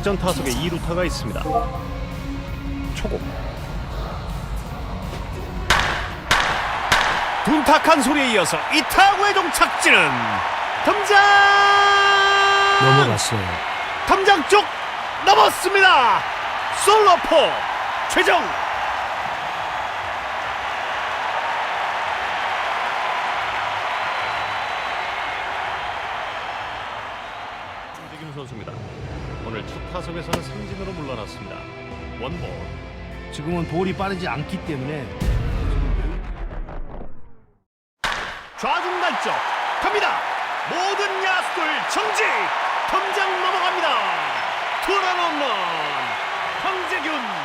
작전 타석에 2루타가 있습니다. 초고. 둔탁한 소리에 이어서 이 타구의 종착지는 담장 넘어갔어요. 담장 쪽 넘었습니다. 솔로포 최정 선수입니다. 오늘 첫 타석에서는 삼진으로 물러났습니다. 원볼 지금은 볼이 빠르지 않기 때문에 좌중 날쪽 갑니다. 모든 야수들 정지 덤장 넘어갑니다. 투런 홈런 황재균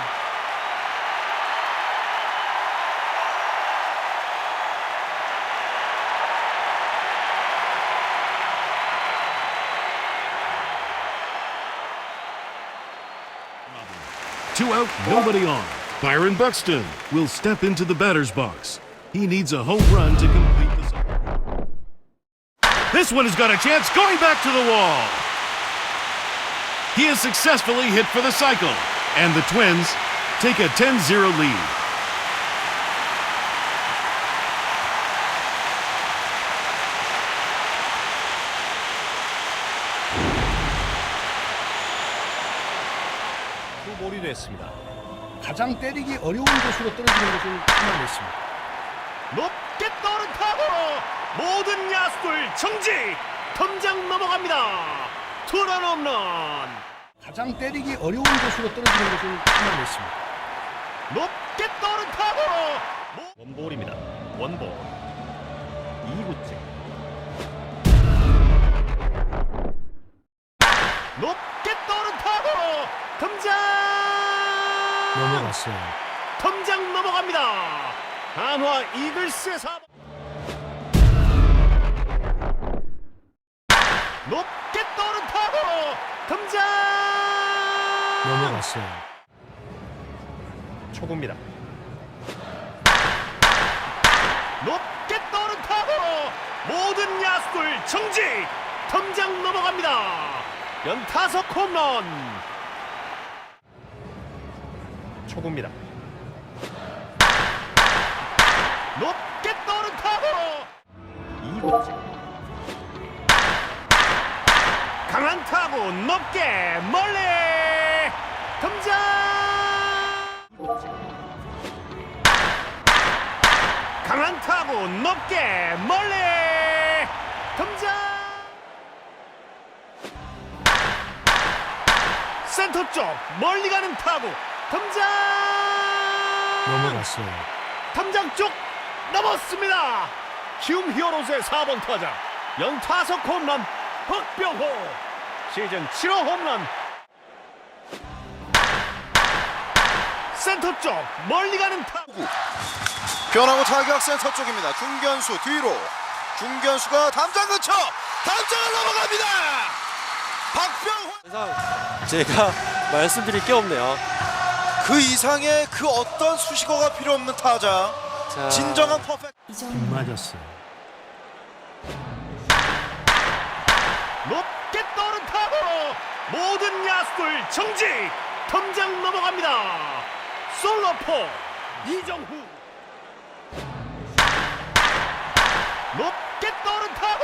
Two out, nobody on. Byron Buxton will step into the batter's box. He needs a home run to complete the cycle. This one has got a chance going back to the wall. He has successfully hit for the cycle, and the Twins take a 10 0 lead. 투볼이 됐습니다. 가장 때리기 어려운 곳으로 떨어지는 것을 참아냈습니다. 높게 떠오른 타구 모든 야수들 정지 덤장 넘어갑니다. 투런 홈런 가장 때리기 어려운 곳으로 떨어지는 것을 참아냈습니다. 높게 떠오른 타구 모- 원볼입니다. 원볼 2구째 높게 떠오른 타구 덤장 넘어갔어요. 덤장 넘어갑니다. 한화 이글스의 4번 높게 떠오른 타구 덤장 넘어갔어요. 초구입니다. 높게 떠오른 타구 모든 야수들 정지 덤장 넘어갑니다. 연타석 홈런 초구입니다. 높게 떠오른 타구 2구째 강한 타구 높게 멀리! 덤장 2구째 강한 타구 높게 멀리! 덤장 센터 쪽 멀리 가는 타구 덤장 넘어갔어요. 탐장 쪽 넘었습니다. 키움 히어로즈의 4번 타자 연타석 홈런 박병호 시즌 7호 홈런 센터 쪽 멀리 가는 타구 변화구 타격 센터 쪽입니다. 중견수 뒤로. 중견수가 담장 근처. 담장을 넘어갑니다. 박병호. 제가 말씀드릴 게 없네요. 그 이상의 그 어떤 수식어가 필요 없는 타자. 자, 진정한 퍼펙트. 빗 맞았어요. 높게 떠오른 타구 모든 야수들 정지 덤장 넘어갑니다. 솔로포 이정후 높게 떠오른 타구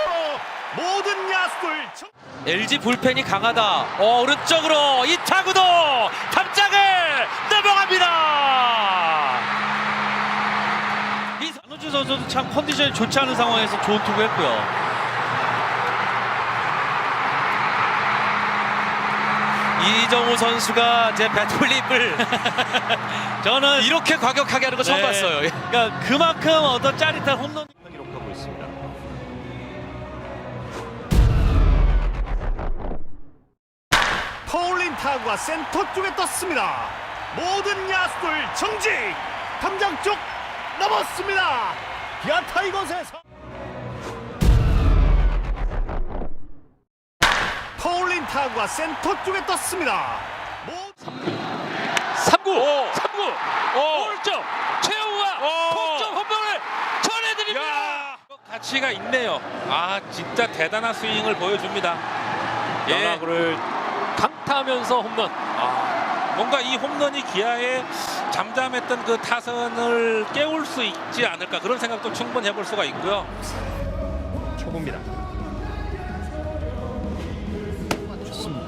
모든 야수들 정... LG 불펜이 강하다. 어, 오른쪽으로 이 타구도 탑장을 넘어갑니다. 이 안우주 선수도 참 컨디션이 좋지 않은 상황에서 좋은 투구했고요. 이정우 선수가 제 배틀립을 저는 이렇게 과격하게 하는 거 처음 네. 봤어요. 그러니까 그만큼 어떤 짜릿한 홈런 기록하고 있습니다. 퍼올린 타구가 센터 쪽에 떴습니다. 모든 야수들 정지 담장 쪽 넘었습니다. 기아 타이거스에서 퍼올린 타구가 센터 쪽에 떴습니다. 모... 3구, 3구, 골점 최우가 동점 홈런을 전해드립니다. 가치가 있네요. 아 진짜 대단한 스윙을 보여줍니다. 예. 변화구를 강타 안타하면서 홈런. 아, 뭔가 이 홈런이 기아의 잠잠했던 그 타선을 깨울 수 있지 않을까 그런 생각도 충분히 해볼 수가 있고요. 초구입니다. 좋습니다.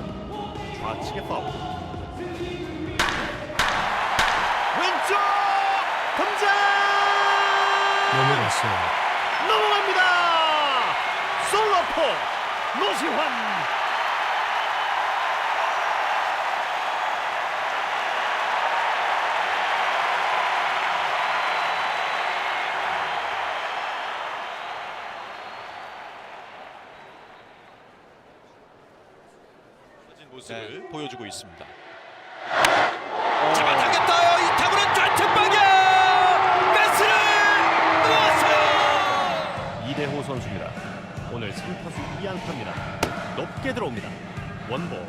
좌측에 파울. 왼쪽 덤장 넘어갔어요. 넘어갑니다. 솔로포 노시환. 모습을 보여주고 있습니다. 잡아당겼다. 이 타구는 좌측 방향. 베스를 놓았어요. 이대호 선수입니다. 오늘 3타수 2안타입니다. 높게 들어옵니다. 원볼.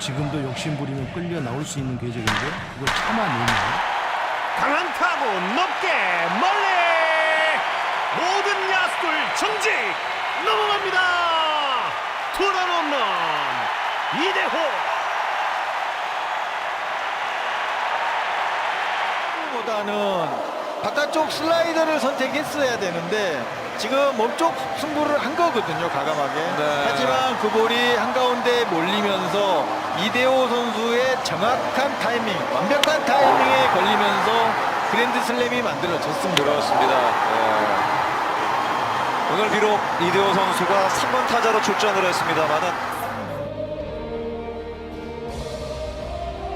지금도 욕심 부리면 끌려 나올 수 있는 궤적인데 그걸 참아내면 강한 타구 높게 멀리 모든 야수들 정직 넘어갑니다. 투런 홈런 이대호. 보다는 바깥쪽 슬라이더를 선택했어야 되는데 지금 몸쪽 승부를 한 거거든요 가감하게 하지만 그 볼이 한가운데 몰리면서 이대호 선수의 정확한 타이밍 완벽한 타이밍에 걸리면서 그랜드 슬램이 만들어졌습니다 그렇습니다. 예. 오늘 비록 이대호 선수가 3번 타자로 출전을 했습니다만은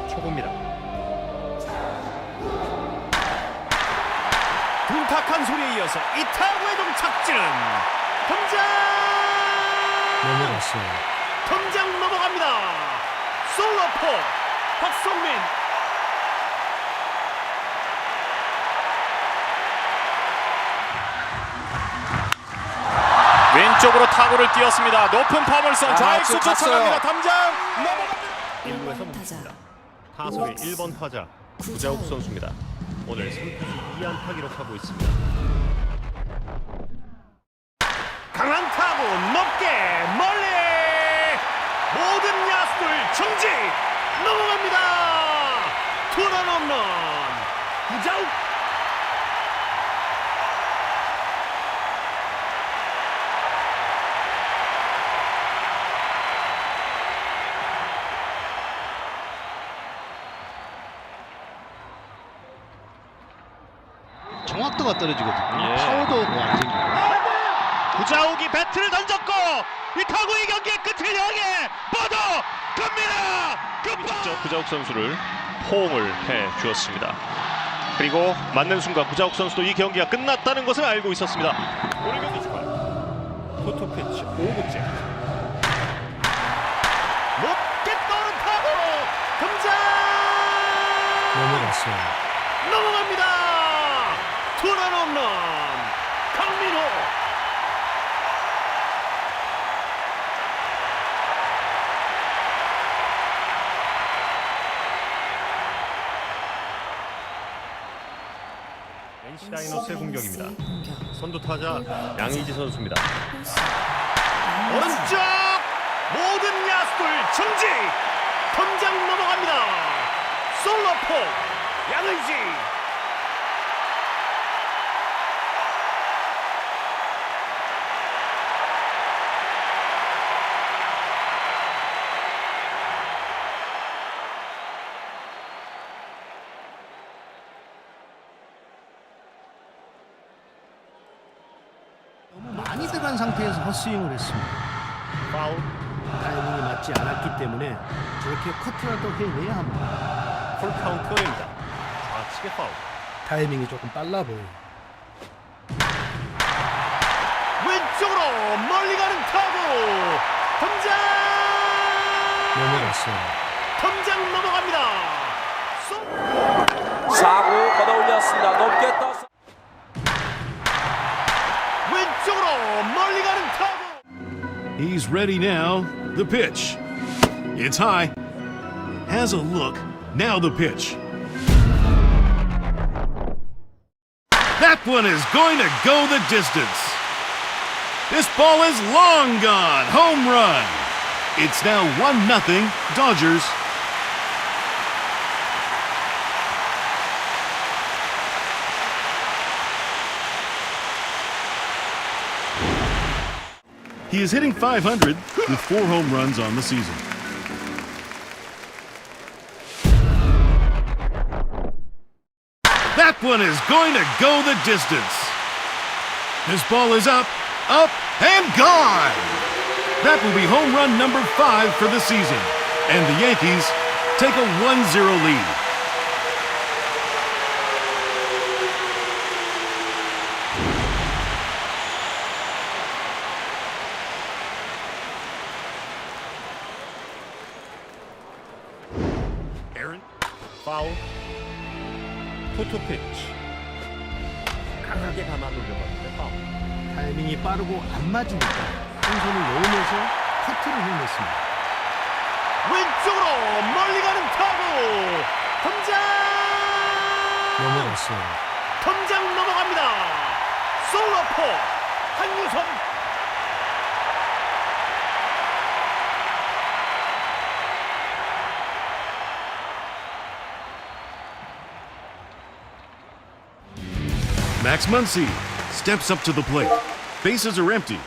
초구입니다. 탁한 소리에 이어서 이 타구의 동착지는 덤장 넘어갔어요. 덤장 넘어갑니다. 솔로포 박성민 왼쪽으로 타구를 띄었습니다. 높은 파벌선 좌익수 쫓아갑니다. 담장 넘어갑니다. 1루에서 멈춥니다. 타석의 1번 타자 구자욱 선수입니다. 오늘 3타수 2안타 기록하고 있습니다. 강한 타구 높게 멀리 모든 야수들 정지 넘어갑니다. 투런 홈런 구자욱 정확도가 떨어지거든요. 파워도 뭐안 생기고. 구자욱이 배트를 던졌고 이 타구의 경기의 끝을 향해 뻗어 갑니다. 급박 구자욱 선수를 포옹을 해 주었습니다. 그리고 맞는 순간 구자욱 선수도 이 경기가 끝났다는 것을 알고 있었습니다. 오늘 경기 출발. 포토 피치 5구째. 높게 떠는 타구 등장 넘어갔어요. 넘어갑니다. 투런 홈런 강민호. NC 다이노스의 공격입니다. 선두 타자 양의지 선수입니다. 오른쪽 모든 야수들 정지 덤장 넘어갑니다. 솔로포 양의지 너무 많이 들어간 상태에서 헛스윙을 했습니다. 파울 타이밍이 맞지 않았기 때문에 저렇게 커트라도 해내야 합니다. 풀 카운트입니다. 좌측의 파울 타이밍이 조금 빨라 보여요. 왼쪽으로 멀리 가는 타구 덤장 넘어갔어요. 덤장 넘어갑니다. 쏘- 사구 걷어 올렸습니다. 높게 떠서 왼쪽으로 멀리 가는 타구 He's ready now. The pitch. It's high. Has a look. Now the pitch. That one is going to go the distance. This ball is long gone. Home run. It's now 1 0 Dodgers. He is hitting 500 with four home runs on the season. That one is going to go the distance. This ball is up, up, and gone. That will be home run number five for the season. And the Yankees take a 1 0 lead. 투투 피치. 강하게 감아 돌려봤는데 파울. 타이밍이 빠르고 안 맞으니까 한 손을 놓으면서 커트를 해냈습니다. 왼쪽으로 멀리 가는 타구! 덤장! 넘어갔어요. 덤장 넘어갑니다! 솔로포! 한유섬! Max Muncy steps up to the plate. Bases are empty.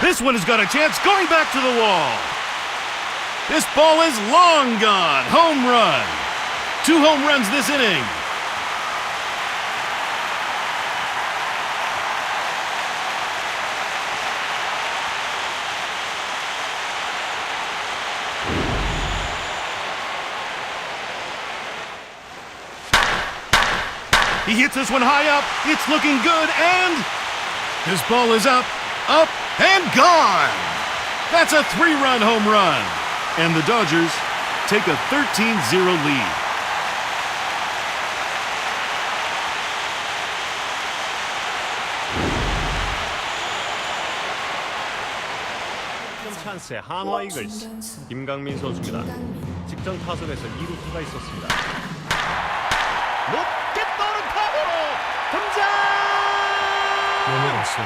This one has got a chance going back to the wall. This ball is long gone. Home run. Two home runs this inning. He hits this one high up. It's looking good, and his ball is up, up, and gone. That's a three run home run. And the Dodgers take a 13 0 lead. 찬스의 한화 이글스 김강민 선수입니다. 직전 타석에서 2루타가 있었습니다. 넘어갔어요.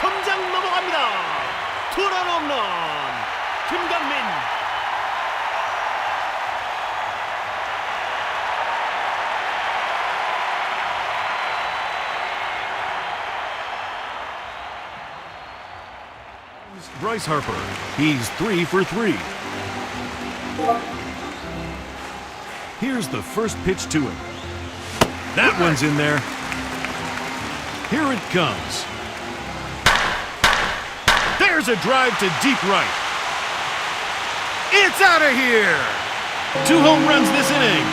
덤장 넘어갑니다. 투런 홈런 김강민 Bryce Harper. He's three for three. Here's the first pitch to him. That one's in there. Here it comes. There's a drive to deep right. It's out of here. Two home runs this inning.